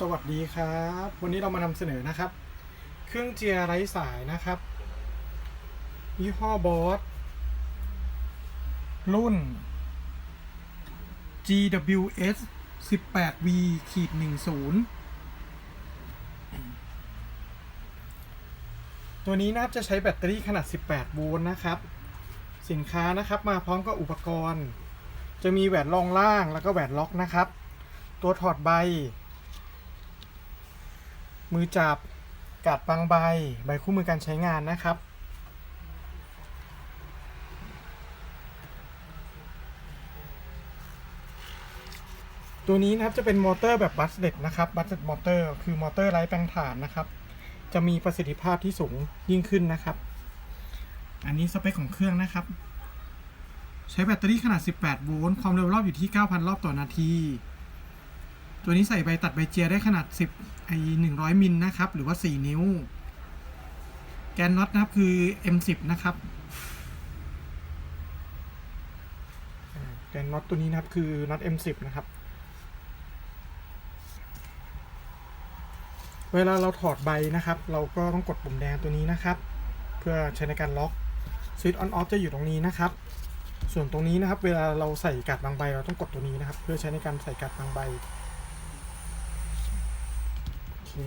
สวัสดีครับ วันนี้เรามานำเสนอนะครับ เครื่องเจียไร้สายนะครับยี่ห้อบอสรุ่น GWS 18V ขีด10 ตัวนี้นะครับจะใช้แบตเตอรี่ขนาด 18 โวลต์นะครับ สินค้านะครับมาพร้อมกับอุปกรณ์ จะมีแหวนรองล่างแล้วก็แหวนล็อกนะครับ ตัวถอดใบ มือจับกาดบางใบ ใบคู่มือการใช้งานนะครับ ตัวนี้นะครับจะเป็นมอเตอร์แบบบัสเด็ดนะครับบัสเด็ดมอเตอร์คือมอเตอร์ไร้แปลงถ่านนะครับ จะมีประสิทธิภาพที่สูงยิ่งขึ้นนะครับ อันนี้สเปคของเครื่องนะครับ ใช้แบตเตอรี่ขนาด 18 โวลต์ความเร็วรอบอยู่ที่ 9,000 รอบต่อนาที ตัวนี้ใส่ใบตัดใบเจียได้ขนาด 10ไอ100 มิลนะครับ หรือว่า 4 นิ้ว แกนน็อตนะครับคือ M10 นะครับแกนน็อตตัวนี้นะครับคือน็อต M10 นะครับ เวลาเราถอดใบนะครับ เราก็ต้องกดปุ่มแดงตัวนี้นะครับ เพื่อใช้ในการล็อกสวิตช์ออนออฟจะอยู่ตรงนี้นะครับ ส่วนตรงนี้นะครับ เวลาเราใส่กัดบางใบ เราต้องกดตัวนี้นะครับ เพื่อใช้ในการใส่กัดบางใบ เค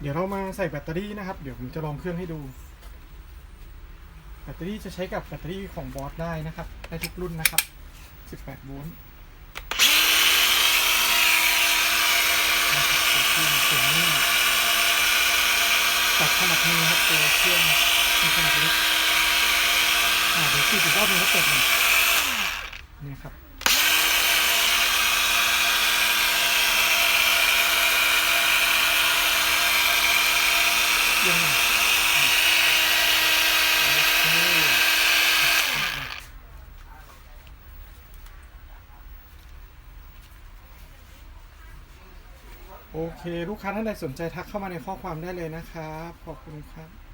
เดี๋ยวเรามาใส่แบตเตอรี่นะครับ เดี๋ยวผมจะลองเครื่องให้ดู แบตเตอรี่จะใช้กับแบตเตอรี่ของบอสได้นะครับ ได้ทุกรุ่นนะครับ 18 โวลต์ตัวเครื่องเสียงนิ่มตัดขนาดมือครับตัวเครื่องเป็นขนาดเล็กอ่าเดี๋ยวสี่สิบรอบนึงแล้กดหนึ่งเนี่ครับ ยังไงอะโอเคโอเค ลูกค้าท่านใดสนใจทักเข้ามาในข้อความได้เลยนะครับ ขอบคุณครับ